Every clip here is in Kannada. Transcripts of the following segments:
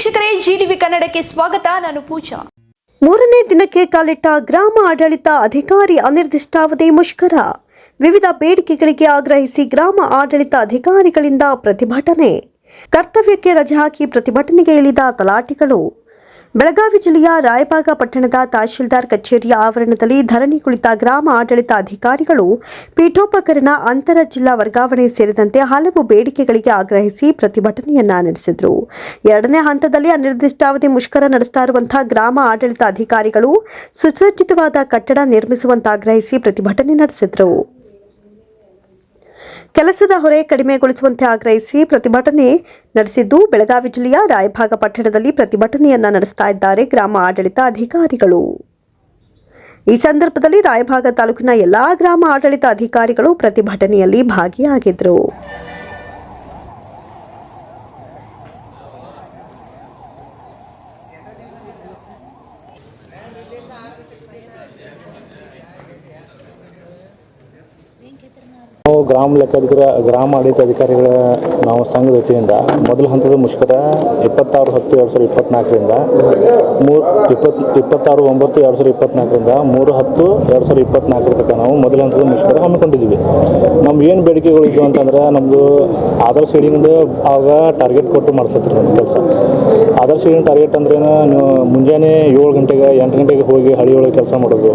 ವೀಕ್ಷಕರೇ ಜಿಡಿವಿ ಕನ್ನಡಕ್ಕೆ ಸ್ವಾಗತ. ನಾನು ಪೂಜಾ. ಮೂರನೇ ದಿನಕ್ಕೆ ಕಾಲಿಟ್ಟ ಗ್ರಾಮ ಆಡಳಿತ ಅಧಿಕಾರಿ ಅನಿರ್ದಿಷ್ಟಾವಧಿ ಮುಷ್ಕರ. ವಿವಿಧ ಬೇಡಿಕೆಗಳಿಗೆ ಆಗ್ರಹಿಸಿ ಗ್ರಾಮ ಆಡಳಿತ ಅಧಿಕಾರಿಗಳಿಂದ ಪ್ರತಿಭಟನೆ. ಕರ್ತವ್ಯಕ್ಕೆ ರಜೆ ಹಾಕಿ ಪ್ರತಿಭಟನೆಗೆ ಇಳಿದ ತಲಾಟಿಗಳು. ಬೆಳಗಾವಿ ಜಿಲ್ಲೆಯ ರಾಯಭಾಗ ಪಟ್ಟಣದ ತಹಶೀಲ್ದಾರ್ ಕಚೇರಿಯ ಆವರಣದಲ್ಲಿ ಧರಣಿ ಕುಳಿತ ಗ್ರಾಮ ಆಡಳಿತ ಅಧಿಕಾರಿಗಳು ಪೀಠೋಪಕರಣ ಅಂತರ ಜಿಲ್ಲಾ ವರ್ಗಾವಣೆ ಸೇರಿದಂತೆ ಹಲವು ಬೇಡಿಕೆಗಳಿಗೆ ಆಗ್ರಹಿಸಿ ಪ್ರತಿಭಟನೆಯನ್ನ ನಡೆಸಿದರು. ಎರಡನೇ ಹಂತದಲ್ಲಿ ಅನಿರ್ದಿಷ್ಟಾವಧಿ ಮುಷ್ಕರ ನಡೆಸ್ತಾ ಇರುವಂತಹ ಗ್ರಾಮ ಆಡಳಿತ ಅಧಿಕಾರಿಗಳು ಸುಸಜ್ಜಿತವಾದ ಕಟ್ಟಡ ನಿರ್ಮಿಸುವಂತೆ ಆಗ್ರಹಿಸಿ ಪ್ರತಿಭಟನೆ ನಡೆಸಿದರು. ಕೆಲಸದ ಹೊರೆ ಕಡಿಮೆಗೊಳಿಸುವಂತೆ ಆಗ್ರಹಿಸಿ ಪ್ರತಿಭಟನೆ ನಡೆಸಿದ್ದು ಬೆಳಗಾವಿ ಜಿಲ್ಲೆಯ ರಾಯಭಾಗ ಪಟ್ಟಣದಲ್ಲಿ ಪ್ರತಿಭಟನೆಯನ್ನ ನಡೆಸ್ತಾ ಇದ್ದಾರೆ ಗ್ರಾಮ ಆಡಳಿತ ಅಧಿಕಾರಿಗಳು. ಈ ಸಂದರ್ಭದಲ್ಲಿ ರಾಯಭಾಗ ತಾಲೂಕಿನ ಎಲ್ಲಾ ಗ್ರಾಮ ಆಡಳಿತ ಅಧಿಕಾರಿಗಳು ಪ್ರತಿಭಟನೆಯಲ್ಲಿ ಭಾಗಿಯಾಗಿದ್ದರು ನಾವು ಗ್ರಾಮ ಲೆಕ್ಕಾಧಿಕಾರ, ಗ್ರಾಮ ಆಡಳಿತ ಅಧಿಕಾರಿಗಳ ನಾವು ಸಂಘದ ವತಿಯಿಂದ ಮೊದಲ ಹಂತದ ಮುಷ್ಕರ ಇಪ್ಪತ್ತಾರು ಹತ್ತು ಎರಡು ಸಾವಿರದ ಇಪ್ಪತ್ನಾಲ್ಕರಿಂದ ಮೂರು ಇಪ್ಪತ್ತು ಇಪ್ಪತ್ತಾರು ಒಂಬತ್ತು ಎರಡು ಸಾವಿರದ ಇಪ್ಪತ್ನಾಲ್ಕರಿಂದ ಮೂರು ಹತ್ತು ಎರಡು ಸಾವಿರದ ಇಪ್ಪತ್ನಾಲ್ಕರ ತನಕ ನಾವು ಮೊದಲ ಹಂತದ ಮುಷ್ಕರ ಹಮ್ಮಿಕೊಂಡಿದ್ದೀವಿ. ನಮ್ಗೆ ಏನು ಬೇಡಿಕೆಗಳು ಅಂತಂದ್ರೆ ನಮ್ಮದು ಆಧಾರ್ ಸೀಡಿಂಗ್ದು ಆವಾಗ ಟಾರ್ಗೆಟ್ ಕೊಟ್ಟು ಮಾಡಿಸ್ತಾರೆ ನಮ್ಮ ಕೆಲಸ. ಆಧಾರ್ ಏನು ಟಾರ್ಗೆಟ್ ಅಂದ್ರೆ ನೀವು ಮುಂಜಾನೆ ಏಳು ಗಂಟೆಗೆ, ಎಂಟು ಗಂಟೆಗೆ ಹೋಗಿ ಹಳಿಯೊಳಗೆ ಕೆಲಸ ಮಾಡೋದು.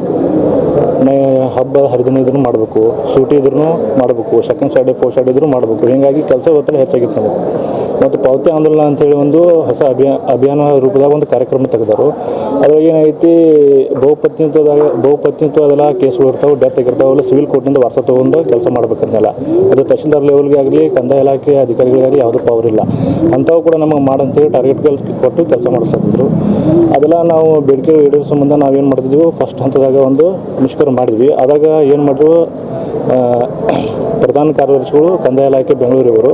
ಹಬ್ಬ ಹರಿದಿನ ಇದ್ರೂ ಮಾಡಬೇಕು. ಸೂಟಿ ಇದ್ರೂ ಮಾಡಬೇಕು. ಸೆಕೆಂಡ್ ಸ್ಯಾಟರ್ಡೆ ಫೋರ್ ಸ್ಯಾಟರ್ಡೆ ಇದ್ರೂ ಮಾಡಬೇಕು. ಹೀಗಾಗಿ ಕೆಲಸ ಒತ್ತಡ ಹೆಚ್ಚಾಗಿತ್ತು ನಮಗೆ. ಮತ್ತು ಪಾವತಿ ಆಂದೋಲನ ಅಂತೇಳಿ ಒಂದು ಹೊಸ ಅಭಿಯಾ, ಅಭಿಯಾನ ರೂಪದಾಗ ಒಂದು ಕಾರ್ಯಕ್ರಮ ತೆಗೆದರು. ಅದ್ರಾಗ ಏನೈತಿ, ಬಹುಪತ್ನಿತ್ವದಾಗ ಬಹುಪತ್ನಿತ್ವ ಅದೆಲ್ಲ ಕೇಸ್ಗಳು ಇರ್ತಾವೆ, ಡೆತ್ ಆಗಿರ್ತಾವೆ ಅವೆಲ್ಲ ಸಿವಿಲ್ ಕೋರ್ಟ್ನಿಂದ ವಾರಸ ತೊಗೊಂಡು ಕೆಲಸ ಮಾಡ್ಬೇಕಂತೆಲ್ಲ ಅದು ತಹಶೀಲ್ದಾರ್ ಲೆವೆಲ್ಗೆ ಆಗಲಿ, ಕಂದಾಯ ಇಲಾಖೆ ಅಧಿಕಾರಿಗಳಿಗಾಗಲಿ ಯಾವುದೂ ಪವರ್ ಇಲ್ಲ. ಅಂಥವು ಕೂಡ ನಮಗೆ ಮಾಡಂತೇಳಿ ಟಾರ್ಗೆಟ್ಗಳು ಕೊಟ್ಟು ಕೆಲಸ ಮಾಡಿಸ್ತಿದ್ರು ಅದೆಲ್ಲ ನಾವು ಬೇಡಿಕೆ ಈಡೇರಿಸೋ ಸಂಬಂಧ ನಾವೇನು ಮಾಡ್ತಿದ್ವಿ ಫಸ್ಟ್ ಹಂತದಾಗ ಒಂದು ಮುಷ್ಕರ ಮಾಡಿದ್ವಿ. ಅದಾಗ ಏನು ಮಾಡಿದ್ರು ಪ್ರಧಾನ ಕಾರ್ಯದರ್ಶಿಗಳು ಕಂದಾಯ ಇಲಾಖೆ ಬೆಂಗಳೂರಿವರು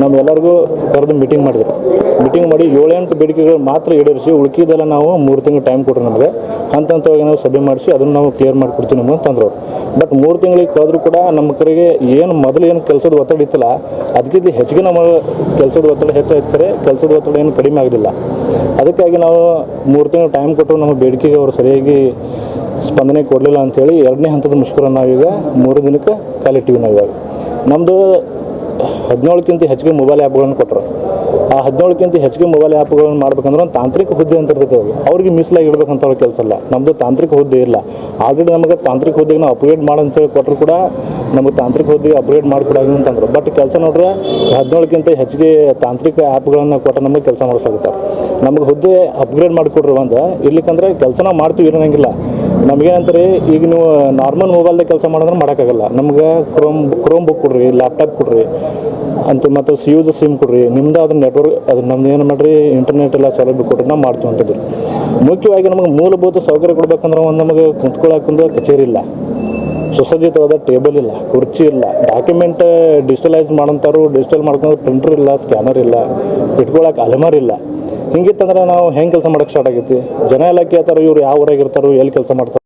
ನಮ್ಮೆಲ್ಲರಿಗೂ ಕರೆದು ಮೀಟಿಂಗ್ ಮಾಡಿದ್ರು. ಮೀಟಿಂಗ್ ಮಾಡಿ ಏಳೆಂಟು ಬೇಡಿಕೆಗಳು ಮಾತ್ರ ಈಡೇರಿಸಿ ಉಳ್ಕಿದೆಲ್ಲ ನಾವು ಮೂರು ತಿಂಗಳು ಟೈಮ್ ಕೊಟ್ಟರು ನಮಗೆ. ಹಂತ ಹಂತವಾಗಿ ನಾವು ಸಭೆ ಮಾಡಿಸಿ ಅದನ್ನು ನಾವು ಕ್ಲಿಯರ್ ಮಾಡಿಕೊಡ್ತೀವಿ ನಮಗೆ ಅಂತಂದ್ರು ಬಟ್ ಮೂರು ತಿಂಗಳಿಗೆ ಕಳೆದ್ರು ಕೂಡ ನಮ್ಮ ಕರೆಗೆ ಏನು ಮೊದಲು ಏನು ಕೆಲಸದ ಒತ್ತಡ ಇತ್ತಲ್ಲ, ಅದಕ್ಕಿಂತ ಹೆಚ್ಚಿಗೆ ನಮ್ಮ ಕೆಲಸದ ಒತ್ತಡ ಹೆಚ್ಚಾಯ್ತು ಕರೆ, ಕೆಲಸದ ಒತ್ತಡ ಏನು ಕಡಿಮೆ ಆಗಲಿಲ್ಲ ಅದಕ್ಕಾಗಿ ನಾವು ಮೂರು ತಿಂಗಳು ಟೈಮ್ ಕೊಟ್ಟು ನಮ್ಮ ಬೇಡಿಕೆಗೆ ಅವರು ಸರಿಯಾಗಿ ಸ್ಪಂದನೆ ಕೊಡಲಿಲ್ಲ ಅಂಥೇಳಿ ಎರಡನೇ ಹಂತದ ಮುಷ್ಕರ ನಾವೀಗ ಮೂರು ದಿನಕ್ಕೆ ಕಾಲಿಟ್ಟಿವಿ ನಾವು ಇವಾಗ ನಮ್ಮದು ಹದಿನೇಳಕ್ಕಿಂತ ಹೆಚ್ಚಿಗೆ ಮೊಬೈಲ್ ಆ್ಯಪ್ಗಳನ್ನು ಕೊಟ್ಟರು ಆ ಹದಿನೇಳಕ್ಕಿಂತ ಹೆಚ್ಚಿಗೆ ಮೊಬೈಲ್ ಆ್ಯಪ್ಗಳನ್ನು ಮಾಡ್ಬೇಕಂದ್ರೆ ಒಂದು ತಾಂತ್ರಿಕ ಹುದ್ದೆ ಅಂತ ಇರ್ತೈತೆ ಅವ್ರಿಗೆ ಅವ್ರಿಗೆ ಮೀಸಲಾಗಿ ಇಡಬೇಕಂತ ಅವ್ರ ಕೆಲಸ ಅಲ್ಲ. ನಮ್ಮದು ತಾಂತ್ರಿಕ ಹುದ್ದೆ ಇಲ್ಲ. ಆಲ್ರೆಡಿ ನಮಗೆ ತಾಂತ್ರಿಕ ಹುದ್ದೆಗೆ ನಾವು ಅಪ್ಗ್ರೇಡ್ ಮಾಡಂತೇಳಿ ಕೊಟ್ಟರು ಕೂಡ ನಮಗೆ ತಾಂತ್ರಿಕ ಹುದ್ದೆಗೆ ಅಪ್ಗ್ರೇಡ್ ಮಾಡಿಕೊಡಾಗಿ ಅಂತಂದ್ರು ಬಟ್ ಕೆಲಸ ನೋಡ್ರೆ ಹದಿನೇಳಕ್ಕಿಂತ ಹೆಚ್ಚಿಗೆ ತಾಂತ್ರಿಕ ಆ್ಯಪ್ಗಳನ್ನು ಕೊಟ್ಟು ನಮಗೆ ಕೆಲಸ ಮಾಡಿಸಾಗುತ್ತಾರೆ ನಮಗೆ ಹುದ್ದೆ ಅಪ್ಗ್ರೇಡ್ ಮಾಡಿಕೊಡ್ರಿ ಒಂದು. ಇರ್ಲಿಕ್ಕಂದ್ರೆ ಕೆಲಸನ ಮಾಡ್ತೀವಿ ಇರೋಂಗಿಲ್ಲ. ನಮಗೇನಂತಾರೆ, ಈಗ ನೀವು ನಾರ್ಮಲ್ ಮೊಬೈಲ್ದಾಗ ಕೆಲಸ ಮಾಡಿದ್ರೆ ಮಾಡೋಕ್ಕಾಗಲ್ಲ. ನಮ್ಗೆ ಕ್ರೋಮ್ ಕ್ರೋಮ್ ಬುಕ್ ಕೊಡ್ರಿ ಲ್ಯಾಪ್ಟಾಪ್ ಕೊಡ್ರಿ, ಅಂತ ಮತ್ತು ಸಿ ಯೂಸ್ ಸಿಮ್ ಕೊಡ್ರಿ, ನಿಮ್ದು ಅದು ನೆಟ್ವರ್ಕ್ ಅದು ನಮ್ದು ಏನು ಮಾಡ್ರಿ ಇಂಟರ್ನೆಟ್ ಎಲ್ಲ ಸೌಲಭ್ಯ ಕೊಡ್ರಿ ನಾವು ಮಾಡ್ತೀವಂಥದ್ದು ಮುಖ್ಯವಾಗಿ ನಮಗೆ ಮೂಲಭೂತ ಸೌಕರ್ಯ ಕೊಡ್ಬೇಕಂದ್ರೆ ಒಂದು ನಮಗೆ ಕುಂತ್ಕೊಳ್ಳೋಕೊಂದು ಕಚೇರಿ ಇಲ್ಲ. ಸುಸಜ್ಜಿತವಾದ ಟೇಬಲ್ ಇಲ್ಲ, ಕುರ್ಚಿ ಇಲ್ಲ ಡಾಕ್ಯುಮೆಂಟ್ ಡಿಜಿಟಲೈಸ್ ಮಾಡೋಂಥವ್ರು ಡಿಜಿಟಲ್ ಮಾಡ್ಕೊಂಡು ಪ್ರಿಂಟರ್ ಇಲ್ಲ ಸ್ಕ್ಯಾನರ್ ಇಲ್ಲ ಇಟ್ಕೊಳಕ್ಕೆ ಅಲೆಮಾರಿ ಇಲ್ಲ. ಹಿಂಗಿತ್ತಂದ್ರೆ ನಾವು ಹೆಂಗೆ ಕೆಲಸ ಮಾಡೋಕ್ಕೆ ಸ್ಟಾರ್ಟ್ ಆಗೈತಿ ಜನ ಎಲ್ಲ ಕೇಳ್ತಾರೆ ಇವ್ರು ಯಾವ ಊರಾಗ ಇರ್ತಾರೋ, ಎಲ್ಲಿ ಕೆಲಸ ಮಾಡ್ತಾರೆ?